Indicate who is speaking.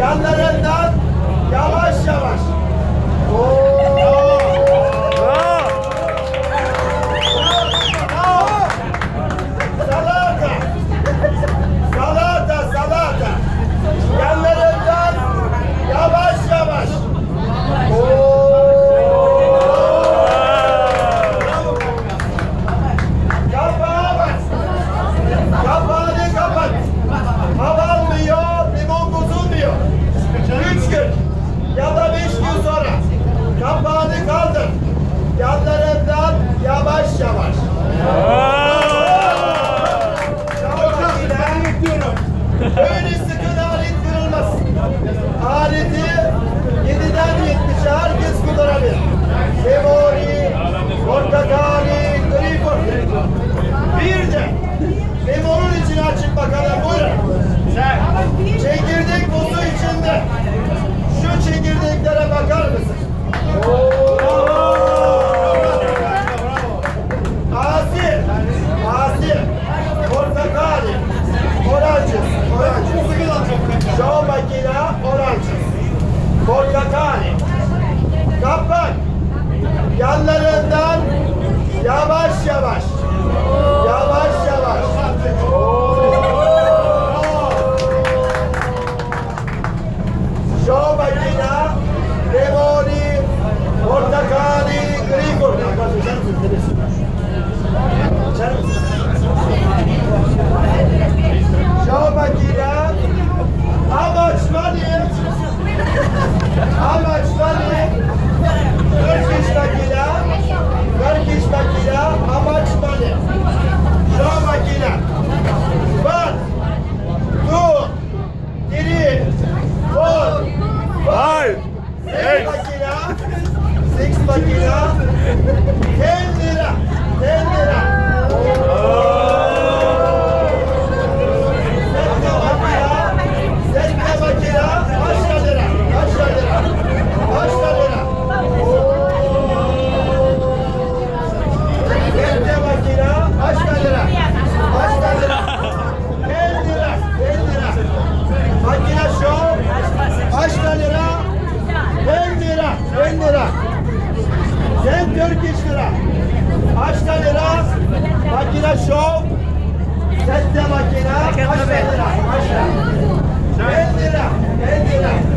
Speaker 1: Yanlarından Yanlarından yavaş yavaş. Çok ile Böyle sıkın macchina orange, porcatane, kapak. Yanlarından yavaş yavaş, yavaş yavaş. Show macchina, lemoni, portakal. makina, 6 makina, 10 lira, 10 lira. 240 lira. Kaçta lira? Makine şov. Sette makine. Kaçta lira? Kaçta? 50 lira. 50 lira.